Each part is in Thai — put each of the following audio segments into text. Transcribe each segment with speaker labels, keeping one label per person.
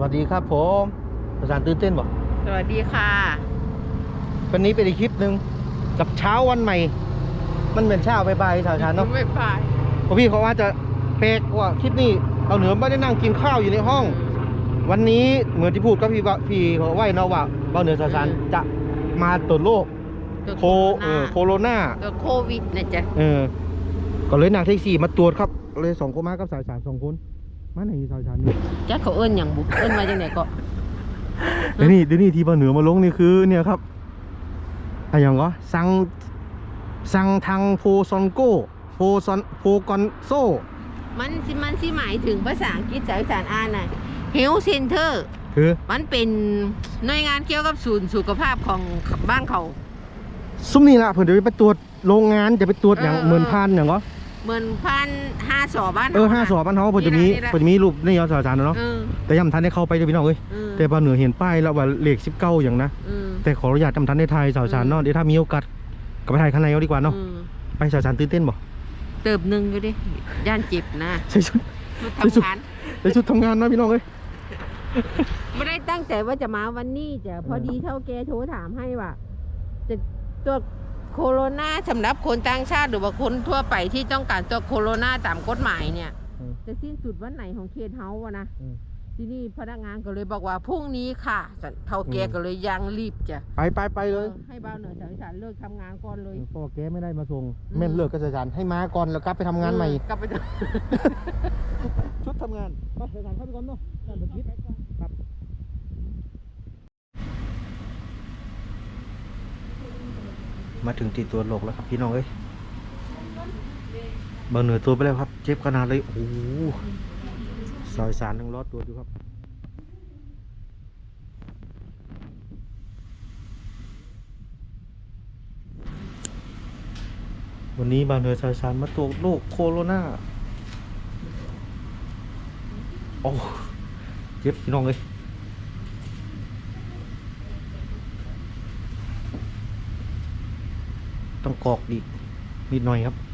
Speaker 1: สวัสดีครับผมอาจารย์ตื่นเต้นบ่
Speaker 2: สวัสดีค่ะ
Speaker 1: วันนี้เป็นอีกคลิปหนึ่งกับเช้าวันใหม่ มันเหมือนเช้าบายๆสาวชานเนาะ
Speaker 2: ไม่ไป
Speaker 1: เพราะพี่เขาว่าจะเป๊กว่าคลิปนี้เอาเหนือไม่ได้นั่งกินข้าวอยู่ในห้อง วันนี้เหมือนที่พูดกับพี่ว่าพี่เขาไว้เนาะว่าเบาเหนือสาวชานจะมาตรวจโรค
Speaker 2: ตัว
Speaker 1: โคเออโคโรนา
Speaker 2: ตัวโควิดนะจ๊ะ
Speaker 1: เออก็เลยนั่งแท็กซี่มาตรวจครับ เลยสองคนมากับสาวชานสองคน มาไหนสาวชานนี่
Speaker 2: จ๊ะเขาเอิ้นอย่างบุเอิ้นมาจากไหนก็
Speaker 1: เดี๋ยวนี้เดี๋ยวนี้ที่เบาเหนือมาลงนี่คือเนี่ยครับอะไรอย่างก็สั่งสั่งทางโพซอนโกโพซอนโพกอนโซ
Speaker 2: มันสิมันสิหมายถึงภาษาอังกฤษสายสารอ่านน่ะ Health Center
Speaker 1: คือ
Speaker 2: มันเป็นหน่วยงานเกี่ยวกับศูนย์สุขภาพของบ้านเขา
Speaker 1: ซุ้มนี่ละเพิ่นเดี๋ยวไปตรวจโรงงานจะไปตรวจอย่าง
Speaker 2: เออ
Speaker 1: เหมือนพันอย่างก็
Speaker 2: เหมือนพันห้าสอบ้าน
Speaker 1: เออห้าสอบบ้านเขาเพิ่นจะมี
Speaker 2: นี่แหละ
Speaker 1: เพิ่นจะมีรูปในยอดสารจานเนาะ
Speaker 2: เออ
Speaker 1: แต่ยังทันได้เข้าไปเด้อพี่น้องเอ้ย
Speaker 2: เออ
Speaker 1: แต่บาเหนือเห็นป้ายแล้วว่าเลข19อย่างนะ
Speaker 2: เออ
Speaker 1: แต่ขออนุญาตจำทันในไทยสาวจานเนาะเดี๋ยวถ้ามีโอกาสก็ไปถ่ายข้างในเอาดีกว่าเนาะ
Speaker 2: เออ
Speaker 1: ไปสาวจานตื่นเต้นบ่
Speaker 2: เติบหนึ่งอยู่ดิย่านเจ็บนะ
Speaker 1: ใส่ชุด
Speaker 2: ชุด
Speaker 1: ไปสุด
Speaker 2: ทำงาน
Speaker 1: ใส่ชุดทำงานนะพี่น้องเอ้ย
Speaker 2: ไม่ได้ตั้งใจว่าจะมาวันนี้จ้ะพอดีเท่าแกโทรถามให้ว่าจะตรวจ โคโรนาสำหรับคนต่างชาติหรือว่าคนทั่วไปที่ต้องการตรวจโคโรนาตามกฎหมายเนี่ย
Speaker 1: อืม
Speaker 2: จะสิ้นสุดวันไหนของเขตเฮาส์อะนะ
Speaker 1: อืม
Speaker 2: ที่นี่พนักงานก็เลยบอกว่าพรุ่งนี้ค่ะเท่าแก
Speaker 1: อืม
Speaker 2: ก็เลยยังรีบจ้ะ
Speaker 1: ไปไปไปเลย
Speaker 2: ออให้บ้าวเหนือสายสารเลิกทำงานก่อนเลย
Speaker 1: พ่อแกไม่ได้มาส่ง
Speaker 2: อืม
Speaker 1: แม่นเลิกก็จะจานให้มาก่อนแล้วกลับไปทำงานใหม่
Speaker 2: เออกลับไปท
Speaker 1: ชุดทำงานไปสถานเข้าไปก่อนเนาะการบันทึกครั มาถึงตีตัวโลกแล้วครับพี่น้องเอ้ยบางเหนือตัวไปแล้วครับ เจ็บขนาดเลยโอ้โหซอยสารทั้งรอดตัวดูครับวันนี้บางเหนือซอยสารมาตรวจโรคโคโรนาโอ้เจ็บพี่น้องเลย ต้องกรอกอีกนิดหน่อยครับ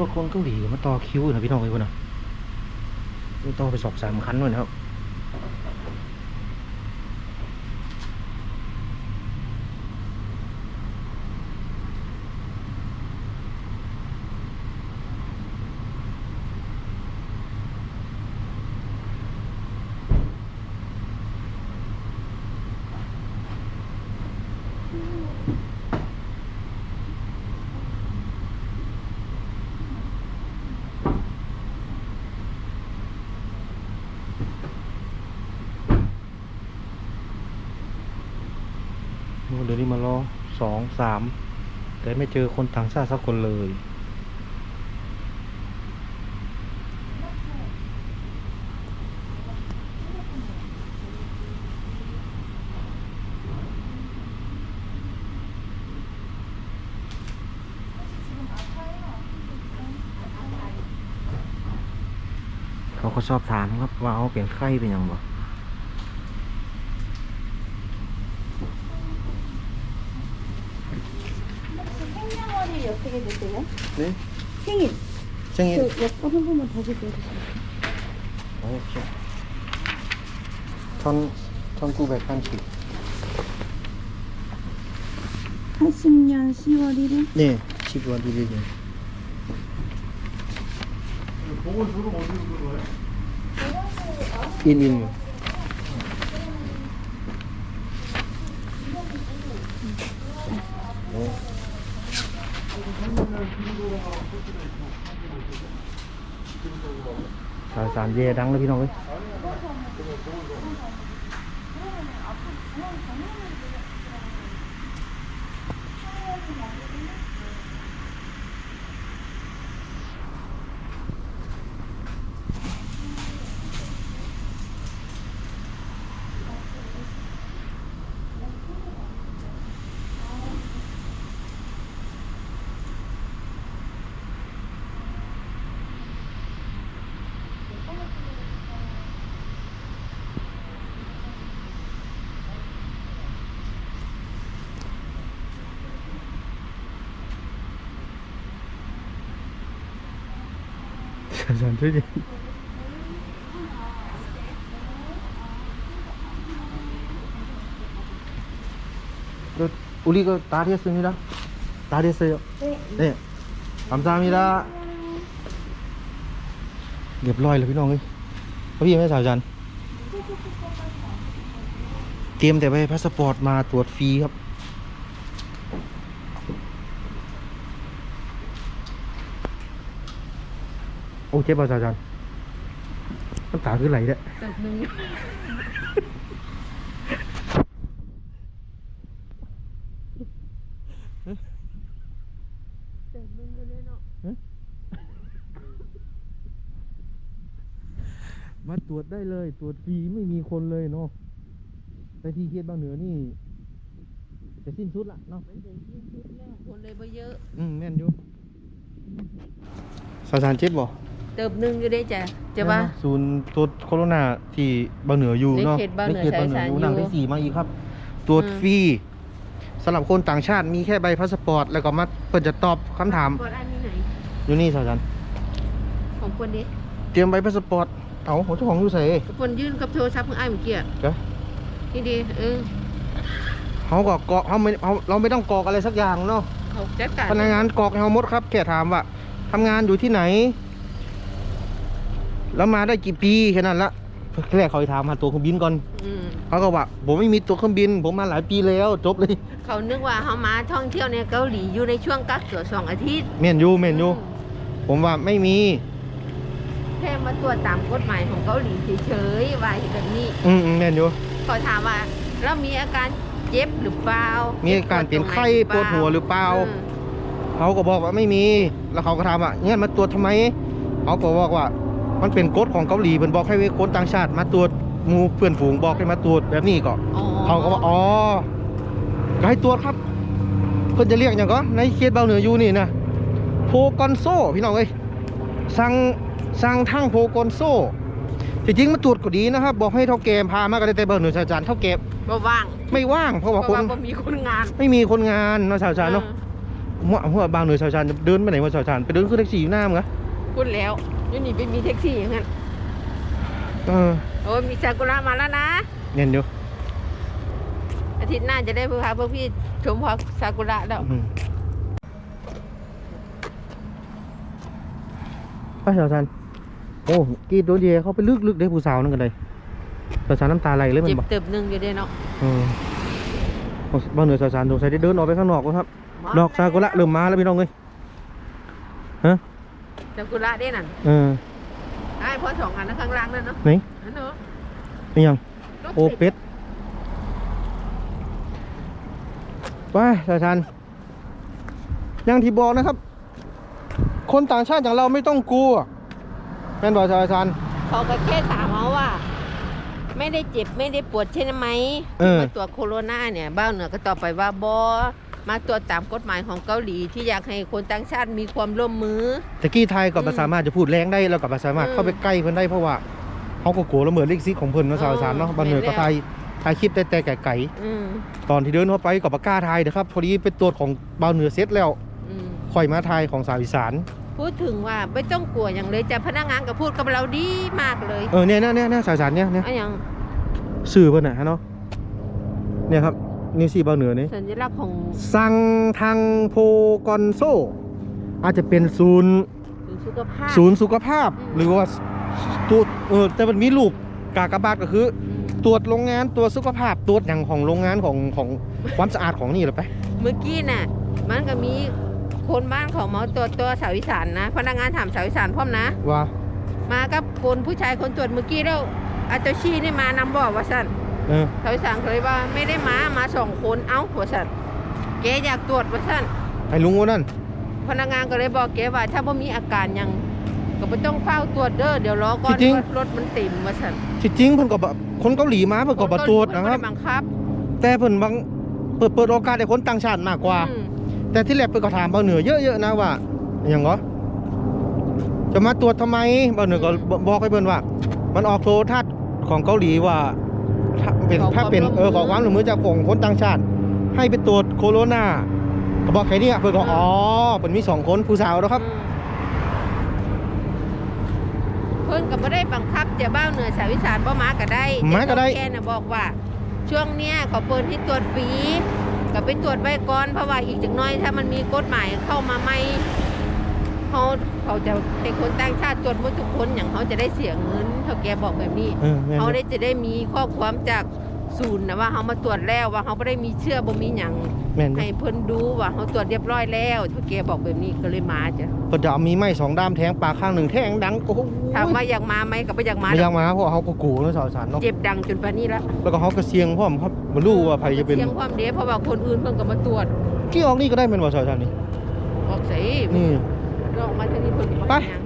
Speaker 1: รถคนเกาหลีมาต่อคิวอยู่นะพี่น้องไอ้คนน่ะต่อไปสอบสามคันด้วยนะครับ เดี๋ยวนี้มารอสองสามแต่ไม่เจอคนต่างชาติสักคนเลย เขาก็ชอบถามครับว่าเอาเป็นไข้เป็นยังบ่ 네?
Speaker 3: 생일.
Speaker 1: 생일.
Speaker 3: 그 여권 한 번만 다시 주세요.
Speaker 1: 아니죠. 1980.
Speaker 3: 80년 10월 1일?
Speaker 1: 네, 12월 1일이요. 보건소로 어디로 들어가요? 1일이요. 네. สายสามเยดังเลยพี่น้องเลย ơi. 잠시만 되지. 그, 우리 그 다 됐습니다. 다 됐어요.
Speaker 3: 네.
Speaker 1: 네. 감사합니다. เรียบร้อยแล้วพี่น้องเอ้ยพพี่ไม่สาวจันเตรียมแต่ใบพาสปอร์ตมาตรวจฟรีครับ โอ้เจ็บป่ะสาวจันน้ำตาคือไหลเด้อ
Speaker 2: เติบหนึงเติบหนึงอยู่เลยเนาะ
Speaker 1: มาตรวจได้เลย ตรวจฟรีไม่มีคนเลยเนาะแต่ที่เขตบางเหนือนี่จะสิ้นสุดละเนาะ
Speaker 2: มันถึงที่สุดแล้วคนเลยบ่เยอะ
Speaker 1: อืมแม่นอยู่สาวสารเจ็บบ่
Speaker 2: เติบหนึงอยู่ได้จ้ะจะว่า
Speaker 1: ศูนย์ตรวจโคโรนาที่บางเหนืออยู่เนาะ
Speaker 2: ในเขตบางเหนือ
Speaker 1: ในเขตบางเหนืออยู่
Speaker 2: สายๆ
Speaker 1: นั่ง
Speaker 2: อยู่
Speaker 1: ได้สี่มาอีกครับ ตรวจ
Speaker 2: อืม
Speaker 1: ฟรีสำหรับคนต่างชาติมีแค่ใบพาสปอร์ต แล้วก็มาเปิดจะตอบคำถาม
Speaker 2: กดอันนี้ไหน
Speaker 1: อยู่นี่สาวสาร
Speaker 2: ของคนนี้
Speaker 1: เตรียมใบพาสปอร์ต เอาของเจ้าของอยู่ใส่
Speaker 2: คนยื่นกับโทรศัพท์เพิ่งอ้ายเมื่อกี้อะ
Speaker 1: เจ้า
Speaker 2: นี่ดีเออ
Speaker 1: เขาก็กรอกเขาไม่เขาเราไม่ต้องกรอกอะไรสักอย่างเนาะ
Speaker 2: เขาจัดการ
Speaker 1: พนักงานกรอกให้เขาหมดครับแค่ถามว่าทำงานอยู่ที่ไหน แล้วมาได้กี่ปีแค่นั้นละแรกเขาจะถามหาตัวเครื่องบินก่อน
Speaker 2: อืม
Speaker 1: เขาก็ว่าผมไม่มีตัวเครื่องบิน ผมมาหลายปีแล้วจบเลย
Speaker 2: เขานึกว่าเขามาท่องเที่ยวในเกาหลีอยู่ในช่วงกักตัวสองอาทิตย์
Speaker 1: เมนยูเมนยูผมว่าไม่มี
Speaker 2: แค่มาตรวจตามกฎหมายของเกาหลีเฉยๆว่าอย่างนี้
Speaker 1: อืมอืมเมนยู
Speaker 2: เขาถามว่า เรามีอาการเจ็บหรือเปล่า
Speaker 1: มีอาการเป็นไข้ปวดหัวหรือเปล่า
Speaker 2: อืม
Speaker 1: เขาก็บอกว่าไม่มี แล้วเขาก็ถามว่างั้นมาตรวจทำไม เขาก็บอกว่า มันเป็นกฎของเกาหลีเพิ่นบอกให้คนต่างชาติมาตรวจหมู่เพื่อนฝูงบอกให้มาตรวจแบบนี้ก็
Speaker 2: อ๋อ
Speaker 1: เขาก็ว่าอ๋อก็ให้ตรวจครับ เพิ่นจะเรียกอย่างก็ในเขตเบาเหนืออยู่นี่นะโพกอนโซพี่น้องเอ้ยสั่งสั่งทั้งโพกอนโซที่จริงมาตรวจก็ดีนะครับ บอกให้เท่าแกพามาก็ได้แต่เบาเหนือชาวจานเท่าแก
Speaker 2: บ่ว่าง
Speaker 1: ไม่ว่างเพราะ
Speaker 2: เพ
Speaker 1: ว่า
Speaker 2: ราะ
Speaker 1: คน
Speaker 2: ว่าบ่มีคนงาน
Speaker 1: ไม่มีคนงานเนาะชาวจานเนาะ
Speaker 2: ออ
Speaker 1: หัวหัวบางเหนือชาวจานจะเดินไปไหนวะชาวจานไปเดินขึ้นแท็กซี่อยู่หน้ามึงเหรอ
Speaker 2: พูดแล้ว อยู่นี่ไปมีแท็กซี่อย่างนั้น
Speaker 1: เออ
Speaker 2: โอ้ยมีซากุระมาแล้วนะ
Speaker 1: เนียนอยู่
Speaker 2: อาทิตย์หน้าจะได้พาพวกพี่ชมพอซากุระแล้ว
Speaker 1: อืมไปชาวจานโอ้กรีดโดนเยเขาไปลึกๆได้ผู้สาวนั่นกันเลยชาวจานน้ำตาไหลเลยมัน
Speaker 2: เจ็บ
Speaker 1: บอก
Speaker 2: เติบหนึงอยู่เด้เนาะ
Speaker 1: เออบ้านเหนือสาวสารสงสัยได้เดินออกไปข้างนอกแล้วครับ ดอกซากุระเริ่มมาแล้วพี่น้องเลยฮะ
Speaker 2: ซากุระเด้นั่น
Speaker 1: เออ
Speaker 2: ไอ้พ่อสองอันนะข้างล่างนั่นเนาะ
Speaker 1: ไหน
Speaker 2: นั่นเนาะ
Speaker 1: นี่ยัง
Speaker 2: รถ
Speaker 1: โอ
Speaker 2: ติด
Speaker 1: เป็ดไปสาวสารอย่างที่บอกนะครับ คนต่างชาติอย่างเราไม่ต้องกลัวแม่นบอกสาวสาร
Speaker 2: เขาก็แค่ถามเขาว่า ไม่ได้เจ็บไม่ได้ปวดใช่ไหม
Speaker 1: เออ
Speaker 2: มาตรวจโคโรนาเนี่ยบ้านเหนือก็ตอบไปว่าบอ มาตรวจตามกฎหมายของเกาหลีที่อยากให้คนต่างชาติมีความร่วมมือ
Speaker 1: ตะกี้ไทยก็
Speaker 2: อืม
Speaker 1: บ่สามารถจะพูดแรงได้แล้วก็บ่สามารถ
Speaker 2: อืม
Speaker 1: เข้าไปใกล้เพิ่นได้เพราะว่าเขาก็กลัวละเมิดลิขสิทธิ์ของเพิ่นเนาะสาวสารเนาะ
Speaker 2: เออ
Speaker 1: บ้านเหนือก็
Speaker 2: แม่นแล้ว
Speaker 1: ไทยถ่ายคลิปแต่แต่ไก่
Speaker 2: อืม
Speaker 1: ๆตอนที่เดินเข้าไปก็บ่กล้าถ่ายเด้อครับ พอดีไปตรวจของบ้านเหนือเสร็จแล้ว
Speaker 2: อืม
Speaker 1: ค่อยมาถ่ายของสาวอีสาน
Speaker 2: พูดถึงว่าไม่ต้องกลัวอย่างเลยจะพนักงานก็พูดกับเราดีมากเลย
Speaker 1: เออเนี่ยเนี่ยเนี่ยเนี่ยสาวอีสานเนี่ยเนี่ย
Speaker 2: อะอย่าง
Speaker 1: สื่อเพิ่นน่ะฮะเนาะเนี่ยครับ นี่สีบ้านเหนือนี่
Speaker 2: สัญลักษณ์ของ
Speaker 1: สั่งทางโพกอนโซ อาจจะเป็นศูนย์
Speaker 2: สุขภาพ
Speaker 1: ศูนย์สุขภาพ
Speaker 2: อืม
Speaker 1: หรือว่าตัวเออแต่มันมีรูปกากบาทก็คือ
Speaker 2: อืม
Speaker 1: ตรวจโรงงานตรวจสุขภาพตรวจอย่างของโรงงานของของความสะอาดของนี่เหรอไป
Speaker 2: เมื่อกี้น่ะ มันก็มีคนบ้านเขามาตรวจตัวสาวอีสานนะ พนักงานถามสาวอีสานพร้อมนะ
Speaker 1: ว่า
Speaker 2: มากับคนผู้ชายคนตรวจเมื่อกี้แล้วอาเจ้าชีนี่มานำบอกว่าสั่น
Speaker 1: เออ
Speaker 2: สาวอีสานก็เลยว่าไม่ได้มามาสองคนเอ้าว่าสั่นแกอยากตรวจว่าสั่น
Speaker 1: ไอ้ลุงคนนั้น
Speaker 2: พนักงานก็เลยบอกแกว่าถ้าบ่มีอาการหยังก็ไม่ต้องเฝ้าตรวจเด้อเดี๋ยวรอก่อนว่ารถมันเต็มว่าสั่น
Speaker 1: ที่จริงเพิ่นก็บ่คนเกาหลีมาเพิ่นก็บ่ตรวจนะครับ
Speaker 2: เพิ่บ่ได้บังคับ
Speaker 1: แต่เพิ่นบางเปิดเปิดโอกาสให้คนต่างชาติมากกว่า
Speaker 2: อืม
Speaker 1: แต่ที่แรกเพิ่นก็ถามเบาเหนือเยอะๆนะว่าอหย่างเหรอจะมาตรวจทำไมเบาเหนือก็บบอกให้เพิ่นว่า มันออกโทรทัศน์ของเกาหลีว่า ถ้าเป็น
Speaker 2: ขอความ
Speaker 1: ถ้าเป็น
Speaker 2: ร่วมมือ
Speaker 1: เออขอความร่วมมือจากของคนต่างชาติ ให้ไปตรวจโคโรนาก็บอกแค่นี้เพิ่นก็อ๋อเพิ่นมีสองคนผู้สาวแล้วครับ
Speaker 2: อืมเพิ่นก็บ่ได้บังคับจะบ้าวเหนือสาวอีสานบ่มาก็ได้
Speaker 1: มาก็ได้
Speaker 2: แต่แค่น่ะบอกว่า ช่วงเนี้ยเขาเปิดที่ตรวจฟรีก็ไปตรวจไว้ก่อนเพราะว่าอีกจักหน้อยถ้ามันมีกฎหมายเข้ามาใหม่ เขาเขาจะให้คนต่างชาติตรวจหมดทุกคนอย่างเขาจะได้เสียเงินเท่าแกบอกแบบนี้
Speaker 1: เออแม่น
Speaker 2: เขา
Speaker 1: อยู่
Speaker 2: ได้จะได้มีข้อความจากศูนย์นะว่าเขามาตรวจแล้วว่าเขาไม่ได้มีเชื่อบ่มีหยัง
Speaker 1: แม่นอยู่
Speaker 2: ให้เพิ่นดูว่าเขาตรวจเรียบร้อยแล้วเท่าแกบอกแบบนี้ก็เลยมาจ้ะ
Speaker 1: เพิ่นจะเอามีไม้สองด้ามแทงปากข้างหนึ่งแทงดังโอ้โห
Speaker 2: ถามว่าอยากมาไหมก็บ่อยากมา
Speaker 1: ไม่อยากมาเพราะว่าเขาก็กูเนาะสาวสารเนาะ
Speaker 2: เจ็บดังจนปานนี้ละ
Speaker 1: แล้วก็เขาก็เสียงพร้อมครับบ่รู้ว่าใครจะเป็น
Speaker 2: เสียงความเดเพราะว่าคนอื่นเพิ่นก็มาตรวจ
Speaker 1: กี่ออกนี่ก็ได้แม่นบ่สาวสารนี่
Speaker 2: ออกใส่
Speaker 1: นี่
Speaker 2: ลองมาทางนี้เพิ่นก็บ่
Speaker 1: ไป
Speaker 2: ให้หยัง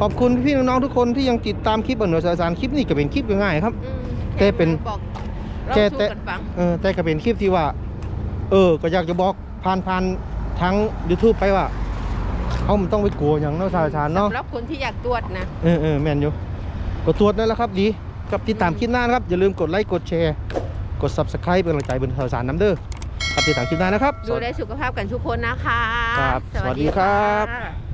Speaker 1: ขอบคุณพี่ๆน้องๆทุกคนที่ยังติดตามคลิปบนหน่วยสาวสารคลิปนี้ก็เป็นคลิปง่ายๆครับ
Speaker 2: อืม
Speaker 1: แกเป็น
Speaker 2: บอกเรา
Speaker 1: แก
Speaker 2: สู้
Speaker 1: แต่
Speaker 2: กันฟัง
Speaker 1: เออแต่ก็เป็นคลิปที่ว่า เออ ก็อยากจะบอกผ่านผ่านทาง YouTube ไปว่าเขามันต้องไปกลัวอย่างเนาะสาวสารเนาะ
Speaker 2: สำหรับคนที่อยากตรวจนะ
Speaker 1: เออเออแม่นอยู่ก็ตรวจนั่นแหละครับดีกับติดตามคลิปหน้านะครับ อย่าลืมกดไลค์ กดแชร์ กด Subscribe เป็นกำลังใจบนข่าวสารน้ำเด้อ ครับติดตามคลิปหน้านะครับ
Speaker 2: ดูแลสุขภาพกันทุกคนนะคะ
Speaker 1: ครับสวัสดีครับ
Speaker 2: ค่ะ